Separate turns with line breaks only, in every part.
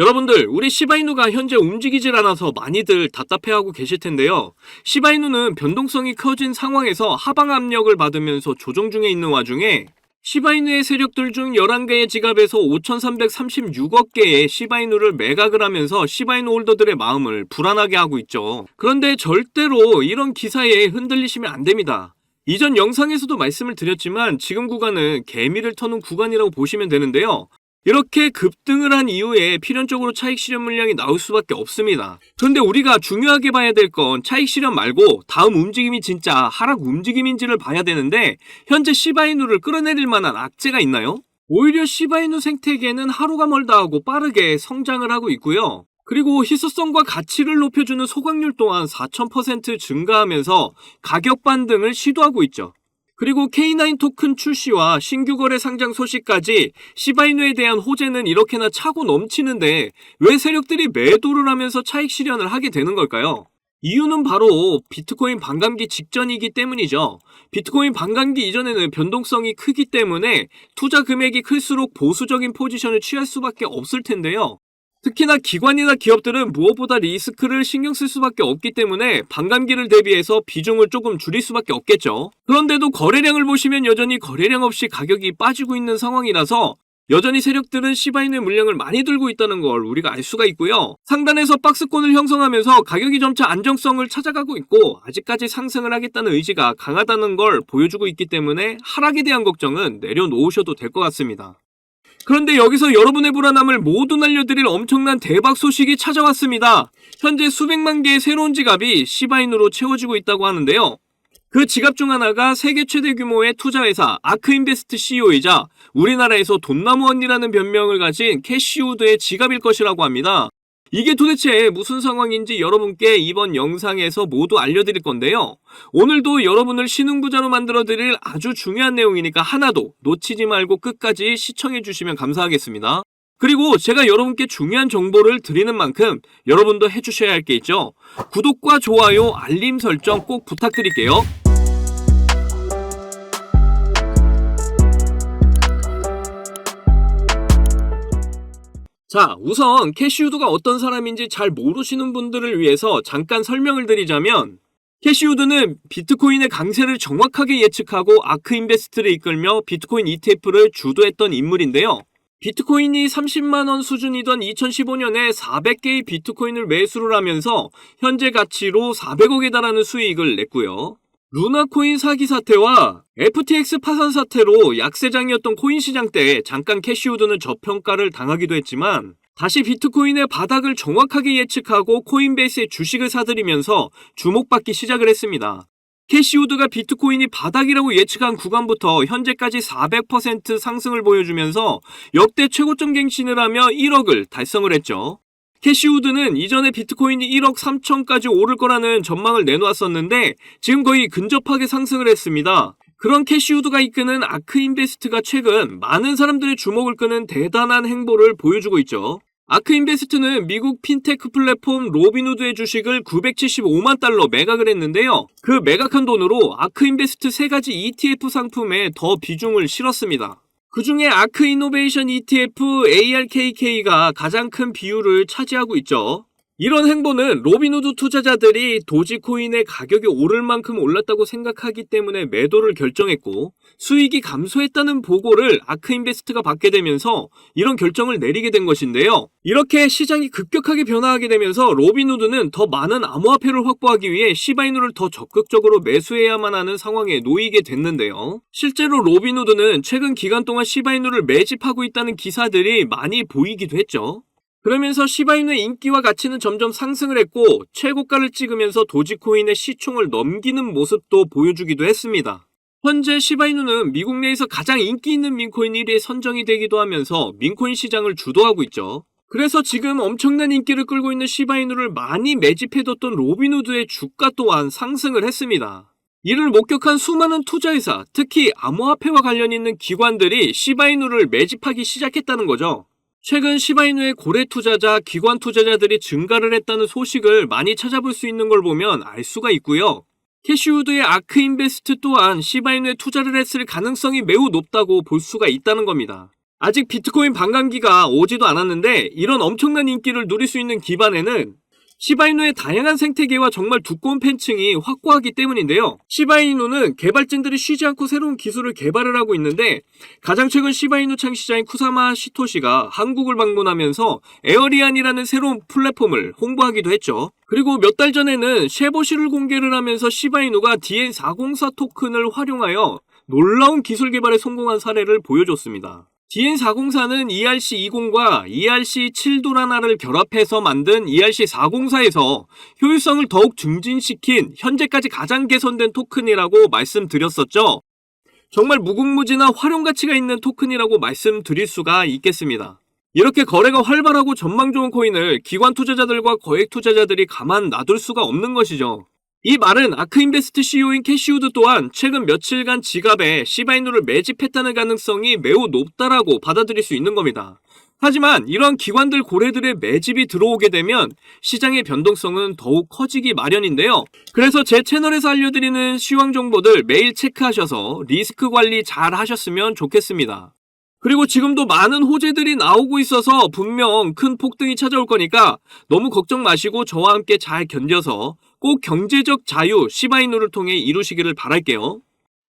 여러분들, 우리 시바이누가 현재 움직이질 않아서 많이들 답답해하고 계실 텐데요. 시바이누는 변동성이 커진 상황에서 하방 압력을 받으면서 조정 중에 있는 와중에 시바이누의 세력들 중 11개의 지갑에서 5,336억 개의 시바이누를 매각을 하면서 시바이누 홀더들의 마음을 불안하게 하고 있죠. 그런데 절대로 이런 기사에 흔들리시면 안 됩니다. 이전 영상에서도 말씀을 드렸지만 지금 구간은 개미를 터는 구간이라고 보시면 되는데요. 이렇게 급등을 한 이후에 필연적으로 차익 실현 물량이 나올 수밖에 없습니다. 그런데 우리가 중요하게 봐야 될 건 차익 실현 말고 다음 움직임이 진짜 하락 움직임인지를 봐야 되는데 현재 시바이누를 끌어내릴 만한 악재가 있나요? 오히려 시바이누 생태계는 하루가 멀다 하고 빠르게 성장을 하고 있고요. 그리고 희소성과 가치를 높여주는 소각률 또한 4,000% 증가하면서 가격 반등을 시도하고 있죠. 그리고 K9 토큰 출시와 신규 거래 상장 소식까지 시바이누에 대한 호재는 이렇게나 차고 넘치는데 왜 세력들이 매도를 하면서 차익 실현을 하게 되는 걸까요? 이유는 바로 비트코인 반감기 직전이기 때문이죠. 비트코인 반감기 이전에는 변동성이 크기 때문에 투자 금액이 클수록 보수적인 포지션을 취할 수밖에 없을 텐데요. 특히나 기관이나 기업들은 무엇보다 리스크를 신경 쓸 수밖에 없기 때문에 반감기를 대비해서 비중을 조금 줄일 수밖에 없겠죠. 그런데도 거래량을 보시면 여전히 거래량 없이 가격이 빠지고 있는 상황이라서 여전히 세력들은 시바인의 물량을 많이 들고 있다는 걸 우리가 알 수가 있고요. 상단에서 박스권을 형성하면서 가격이 점차 안정성을 찾아가고 있고 아직까지 상승을 하겠다는 의지가 강하다는 걸 보여주고 있기 때문에 하락에 대한 걱정은 내려놓으셔도 될 것 같습니다. 그런데 여기서 여러분의 불안함을 모두 날려드릴 엄청난 대박 소식이 찾아왔습니다. 현재 수백만 개의 새로운 지갑이 시바인으로 채워지고 있다고 하는데요. 그 지갑 중 하나가 세계 최대 규모의 투자회사 아크인베스트 CEO이자 우리나라에서 돈나무 언니라는 변명을 가진 캐시우드의 지갑일 것이라고 합니다. 이게 도대체 무슨 상황인지 여러분께 이번 영상에서 모두 알려드릴 건데요. 오늘도 여러분을 신흥부자로 만들어드릴 아주 중요한 내용이니까 하나도 놓치지 말고 끝까지 시청해주시면 감사하겠습니다. 그리고 제가 여러분께 중요한 정보를 드리는 만큼 여러분도 해주셔야 할 게 있죠. 구독과 좋아요, 알림 설정 꼭 부탁드릴게요. 자, 우선 캐시우드가 어떤 사람인지 잘 모르시는 분들을 위해서 잠깐 설명을 드리자면 캐시우드는 비트코인의 강세를 정확하게 예측하고 아크인베스트를 이끌며 비트코인 ETF를 주도했던 인물인데요. 비트코인이 30만원 수준이던 2015년에 400개의 비트코인을 매수를 하면서 현재 가치로 400억에 달하는 수익을 냈고요. 루나코인 사기 사태와 FTX 파산 사태로 약세장이었던 코인 시장 때 잠깐 캐시우드는 저평가를 당하기도 했지만 다시 비트코인의 바닥을 정확하게 예측하고 코인베이스의 주식을 사들이면서 주목받기 시작을 했습니다. 캐시우드가 비트코인이 바닥이라고 예측한 구간부터 현재까지 400% 상승을 보여주면서 역대 최고점 갱신을 하며 1억을 달성을 했죠. 캐시우드는 이전에 비트코인이 1억 3천까지 오를 거라는 전망을 내놓았었는데 지금 거의 근접하게 상승을 했습니다. 그런 캐시우드가 이끄는 아크인베스트가 최근 많은 사람들의 주목을 끄는 대단한 행보를 보여주고 있죠. 아크인베스트는 미국 핀테크 플랫폼 로빈후드의 주식을 975만 달러 매각을 했는데요. 그 매각한 돈으로 아크인베스트 세 가지 ETF 상품에 더 비중을 실었습니다. 그 중에 아크 이노베이션 ETF ARKK가 가장 큰 비율을 차지하고 있죠. 이런 행보는 로빈후드 투자자들이 도지코인의 가격이 오를 만큼 올랐다고 생각하기 때문에 매도를 결정했고 수익이 감소했다는 보고를 아크인베스트가 받게 되면서 이런 결정을 내리게 된 것인데요. 이렇게 시장이 급격하게 변화하게 되면서 로빈후드는 더 많은 암호화폐를 확보하기 위해 시바이누를 더 적극적으로 매수해야만 하는 상황에 놓이게 됐는데요. 실제로 로빈후드는 최근 기간 동안 시바이누를 매집하고 있다는 기사들이 많이 보이기도 했죠. 그러면서 시바이누의 인기와 가치는 점점 상승을 했고 최고가를 찍으면서 도지코인의 시총을 넘기는 모습도 보여주기도 했습니다. 현재 시바이누는 미국 내에서 가장 인기 있는 민코인 1위에 선정이 되기도 하면서 민코인 시장을 주도하고 있죠. 그래서 지금 엄청난 인기를 끌고 있는 시바이누를 많이 매집해뒀던 로빈후드의 주가 또한 상승을 했습니다. 이를 목격한 수많은 투자회사, 특히 암호화폐와 관련 있는 기관들이 시바이누를 매집하기 시작했다는 거죠. 최근 시바이누의 고래 투자자, 기관 투자자들이 증가를 했다는 소식을 많이 찾아볼 수 있는 걸 보면 알 수가 있고요. 캐시우드의 아크 인베스트 또한 시바이누에 투자를 했을 가능성이 매우 높다고 볼 수가 있다는 겁니다. 아직 비트코인 반감기가 오지도 않았는데 이런 엄청난 인기를 누릴 수 있는 기반에는 시바이누의 다양한 생태계와 정말 두꺼운 팬층이 확고하기 때문인데요. 시바이누는 개발진들이 쉬지 않고 새로운 기술을 개발을 하고 있는데 가장 최근 시바이누 창시자인 쿠사마 시토시가 한국을 방문하면서 에어리안이라는 새로운 플랫폼을 홍보하기도 했죠. 그리고 몇 달 전에는 쉐보시를 공개를 하면서 시바이누가 DN404 토큰을 활용하여 놀라운 기술 개발에 성공한 사례를 보여줬습니다. DN404는 ERC20과 ERC7도라나를 결합해서 만든 E ERC404에서 효율성을 더욱 증진시킨 현재까지 가장 개선된 토큰이라고 말씀드렸었죠. 정말 무궁무진한 활용 가치가 있는 토큰이라고 말씀드릴 수가 있겠습니다. 이렇게 거래가 활발하고 전망 좋은 코인을 기관 투자자들과 거액 투자자들이 가만 놔둘 수가 없는 것이죠. 이 말은 아크인베스트 CEO인 캐시우드 또한 최근 며칠간 지갑에 시바이누를 매집했다는 가능성이 매우 높다라고 받아들일 수 있는 겁니다. 하지만 이러한 기관들 고래들의 매집이 들어오게 되면 시장의 변동성은 더욱 커지기 마련인데요. 그래서 제 채널에서 알려드리는 시황 정보들 매일 체크하셔서 리스크 관리 잘 하셨으면 좋겠습니다. 그리고 지금도 많은 호재들이 나오고 있어서 분명 큰 폭등이 찾아올 거니까 너무 걱정 마시고 저와 함께 잘 견뎌서 꼭 경제적 자유 시바이누를 통해 이루시기를 바랄게요.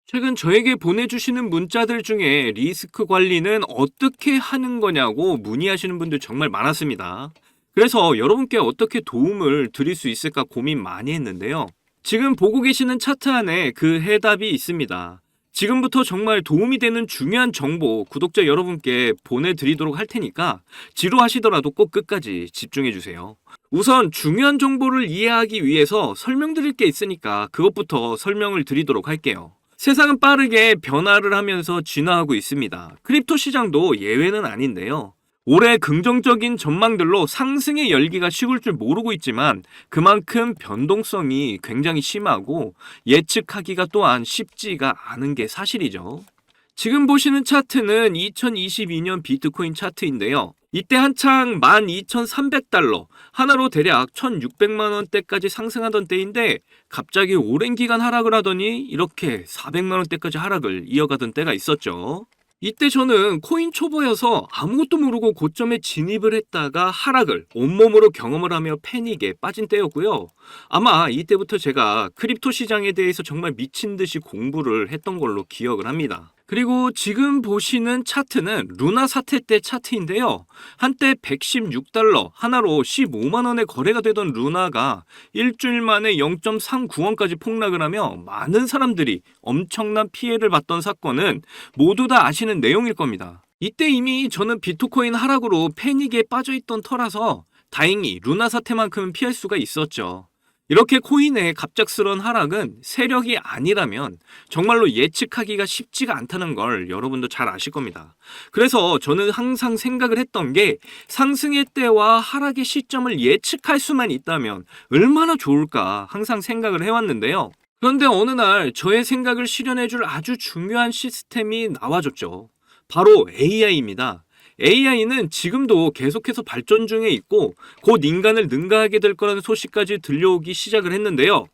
최근 저에게 보내주시는 문자들 중에 리스크 관리는 어떻게 하는 거냐고 문의하시는 분들 정말 많았습니다. 그래서 여러분께 어떻게 도움을 드릴 수 있을까 고민 많이 했는데요. 지금 보고 계시는 차트 안에 그 해답이 있습니다. 지금부터 정말 도움이 되는 중요한 정보 구독자 여러분께 보내드리도록 할 테니까 지루하시더라도 꼭 끝까지 집중해주세요. 우선 중요한 정보를 이해하기 위해서 설명드릴 게 있으니까 그것부터 설명을 드리도록 할게요. 세상은 빠르게 변화를 하면서 진화하고 있습니다. 크립토 시장도 예외는 아닌데요. 올해 긍정적인 전망들로 상승의 열기가 식을 줄 모르고 있지만 그만큼 변동성이 굉장히 심하고 예측하기가 또한 쉽지가 않은 게 사실이죠. 지금 보시는 차트는 2022년 비트코인 차트인데요. 이때 한창 12,300달러, 하나로 대략 1,600만 원대까지 상승하던 때인데 갑자기 오랜 기간 하락을 하더니 이렇게 400만 원대까지 하락을 이어가던 때가 있었죠. 이때 저는 코인 초보여서 아무것도 모르고 고점에 진입을 했다가 하락을 온몸으로 경험을 하며 패닉에 빠진 때였고요. 아마 이때부터 제가 크립토 시장에 대해서 정말 미친 듯이 공부를 했던 걸로 기억을 합니다. 그리고 지금 보시는 차트는 루나 사태 때 차트인데요. 한때 116달러 하나로 15만 원에 거래가 되던 루나가 일주일 만에 0.39원까지 폭락을 하며 많은 사람들이 엄청난 피해를 봤던 사건은 모두 다 아시는 내용일 겁니다. 이때 이미 저는 비트코인 하락으로 패닉에 빠져 있던 터라서 다행히 루나 사태만큼은 피할 수가 있었죠. 이렇게 코인의 갑작스런 하락은 세력이 아니라면 정말로 예측하기가 쉽지가 않다는 걸 여러분도 잘 아실 겁니다. 그래서 저는 항상 생각을 했던 게 상승의 때와 하락의 시점을 예측할 수만 있다면 얼마나 좋을까 항상 생각을 해왔는데요. 그런데 어느 날 저의 생각을 실현해줄 아주 중요한 시스템이 나와줬죠. 바로 AI입니다. AI는 지금도 계속해서 발전 중에 있고 곧 인간을 능가하게 될 거라는 소식까지 들려오기 시작을 했는데요.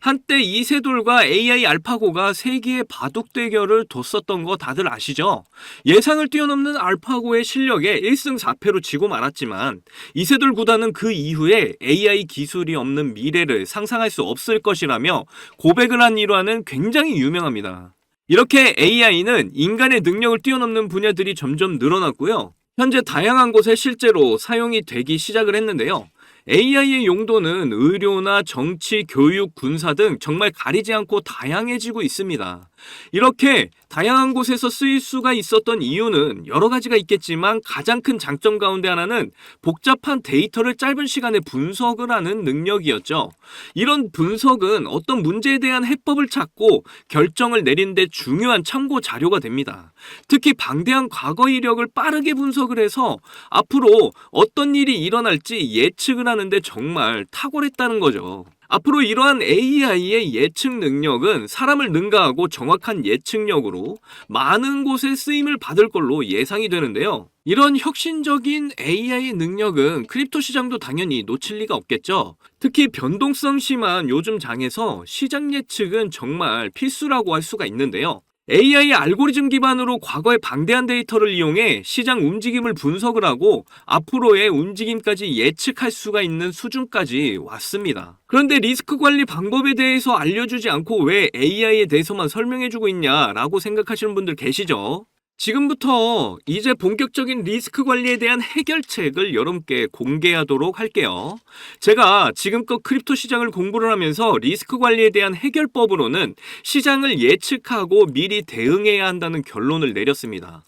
한때 이세돌과 AI 알파고가 세계의 바둑 대결을 뒀었던 거 다들 아시죠? 예상을 뛰어넘는 알파고의 실력에 1승 4패로 지고 말았지만 이세돌 구단은 그 이후에 AI 기술이 없는 미래를 상상할 수 없을 것이라며 고백을 한 일화는 굉장히 유명합니다. 이렇게 AI는 인간의 능력을 뛰어넘는 분야들이 점점 늘어났고요. 현재 다양한 곳에 실제로 사용이 되기 시작을 했는데요. AI의 용도는 의료나 정치, 교육, 군사 등 정말 가리지 않고 다양해지고 있습니다. 이렇게 다양한 곳에서 쓰일 수가 있었던 이유는 여러 가지가 있겠지만 가장 큰 장점 가운데 하나는 복잡한 데이터를 짧은 시간에 분석을 하는 능력이었죠. 이런 분석은 어떤 문제에 대한 해법을 찾고 결정을 내리는데 중요한 참고 자료가 됩니다. 특히 방대한 과거 이력을 빠르게 분석을 해서 앞으로 어떤 일이 일어날지 예측을 하는데 정말 탁월했다는 거죠. 앞으로 이러한 AI의 예측 능력은 사람을 능가하고 정확한 예측력으로 많은 곳에 쓰임을 받을 걸로 예상이 되는데요. 이런 혁신적인 AI의 능력은 크립토 시장도 당연히 놓칠 리가 없겠죠. 특히 변동성 심한 요즘 장에서 시장 예측은 정말 필수라고 할 수가 있는데요. AI 알고리즘 기반으로 과거의 방대한 데이터를 이용해 시장 움직임을 분석을 하고 앞으로의 움직임까지 예측할 수가 있는 수준까지 왔습니다. 그런데 리스크 관리 방법에 대해서 알려주지 않고 왜 AI에 대해서만 설명해주고 있냐라고 생각하시는 분들 계시죠? 지금부터 이제 본격적인 리스크 관리에 대한 해결책을 여러분께 공개하도록 할게요. 제가 지금껏 크립토 시장을 공부를 하면서 리스크 관리에 대한 해결법으로는 시장을 예측하고 미리 대응해야 한다는 결론을 내렸습니다.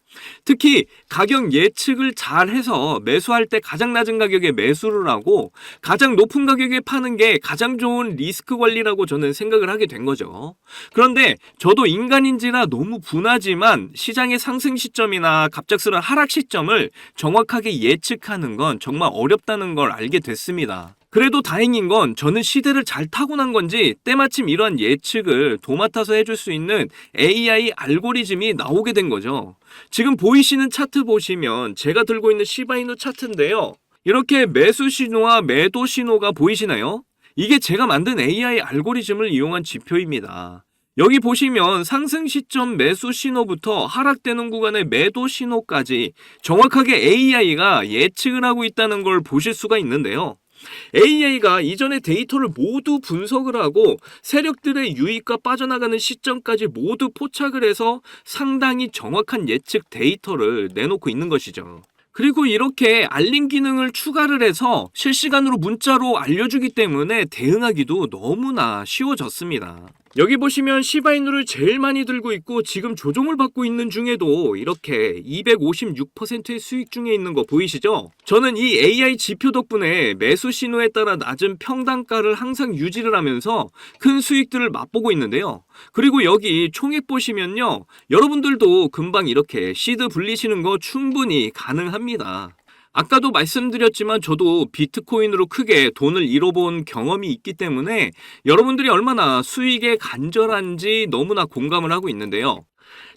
특히 가격 예측을 잘 해서 매수할 때 가장 낮은 가격에 매수를 하고 가장 높은 가격에 파는 게 가장 좋은 리스크 관리라고 저는 생각을 하게 된 거죠. 그런데 저도 인간인지라 너무 분하지만 시장의 상승 시점이나 갑작스러운 하락 시점을 정확하게 예측하는 건 정말 어렵다는 걸 알게 됐습니다. 그래도 다행인 건 저는 시대를 잘 타고난 건지 때마침 이러한 예측을 도맡아서 해줄 수 있는 AI 알고리즘이 나오게 된 거죠. 지금 보이시는 차트 보시면 제가 들고 있는 시바이누 차트인데요. 이렇게 매수 신호와 매도 신호가 보이시나요? 이게 제가 만든 AI 알고리즘을 이용한 지표입니다. 여기 보시면 상승 시점 매수 신호부터 하락되는 구간의 매도 신호까지 정확하게 AI가 예측을 하고 있다는 걸 보실 수가 있는데요. AI가 이전의 데이터를 모두 분석을 하고 세력들의 유입과 빠져나가는 시점까지 모두 포착을 해서 상당히 정확한 예측 데이터를 내놓고 있는 것이죠. 그리고 이렇게 알림 기능을 추가를 해서 실시간으로 문자로 알려주기 때문에 대응하기도 너무나 쉬워졌습니다. 여기 보시면 시바이누를 제일 많이 들고 있고 지금 조종을 받고 있는 중에도 이렇게 256%의 수익 중에 있는 거 보이시죠? 저는 이 AI 지표 덕분에 매수 신호에 따라 낮은 평단가를 항상 유지를 하면서 큰 수익들을 맛보고 있는데요. 그리고 여기 총액 보시면요. 여러분들도 금방 이렇게 시드 불리시는 거 충분히 가능합니다. 아까도 말씀드렸지만 저도 비트코인으로 크게 돈을 잃어본 경험이 있기 때문에 여러분들이 얼마나 수익에 간절한지 너무나 공감을 하고 있는데요.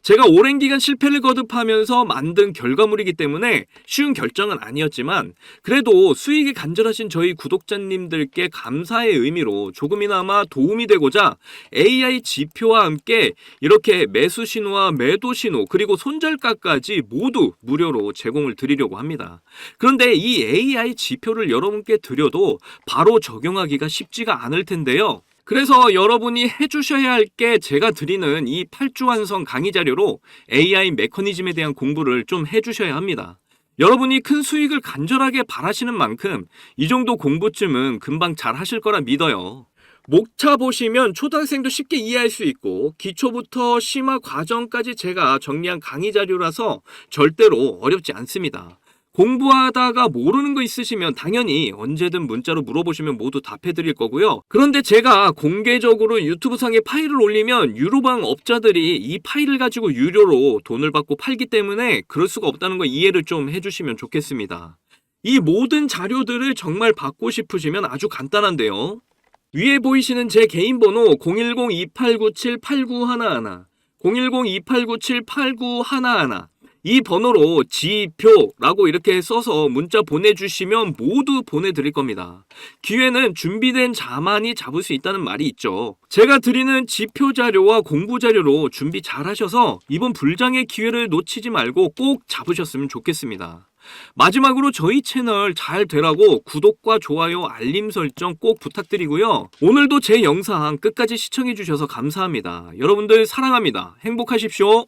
제가 오랜 기간 실패를 거듭하면서 만든 결과물이기 때문에 쉬운 결정은 아니었지만 그래도 수익에 간절하신 저희 구독자님들께 감사의 의미로 조금이나마 도움이 되고자 AI 지표와 함께 이렇게 매수 신호와 매도 신호 그리고 손절가까지 모두 무료로 제공을 드리려고 합니다. 그런데 이 AI 지표를 여러분께 드려도 바로 적용하기가 쉽지가 않을 텐데요. 그래서 여러분이 해주셔야 할 게 제가 드리는 이 8주 완성 강의 자료로 AI 메커니즘에 대한 공부를 좀 해주셔야 합니다. 여러분이 큰 수익을 간절하게 바라시는 만큼 이 정도 공부쯤은 금방 잘 하실 거라 믿어요. 목차 보시면 초등학생도 쉽게 이해할 수 있고 기초부터 심화 과정까지 제가 정리한 강의 자료라서 절대로 어렵지 않습니다. 공부하다가 모르는 거 있으시면 당연히 언제든 문자로 물어보시면 모두 답해 드릴 거고요. 그런데 제가 공개적으로 유튜브 상에 파일을 올리면 유로방 업자들이 이 파일을 가지고 유료로 돈을 받고 팔기 때문에 그럴 수가 없다는 거 이해를 좀 해주시면 좋겠습니다. 이 모든 자료들을 정말 받고 싶으시면 아주 간단한데요. 위에 보이시는 제 개인 번호 010-2897-8911 010-2897-8911 이 번호로 지표라고 이렇게 써서 문자 보내주시면 모두 보내드릴 겁니다. 기회는 준비된 자만이 잡을 수 있다는 말이 있죠. 제가 드리는 지표 자료와 공부 자료로 준비 잘 하셔서 이번 불장의 기회를 놓치지 말고 꼭 잡으셨으면 좋겠습니다. 마지막으로 저희 채널 잘 되라고 구독과 좋아요, 알림 설정 꼭 부탁드리고요. 오늘도 제 영상 끝까지 시청해주셔서 감사합니다. 여러분들 사랑합니다. 행복하십시오.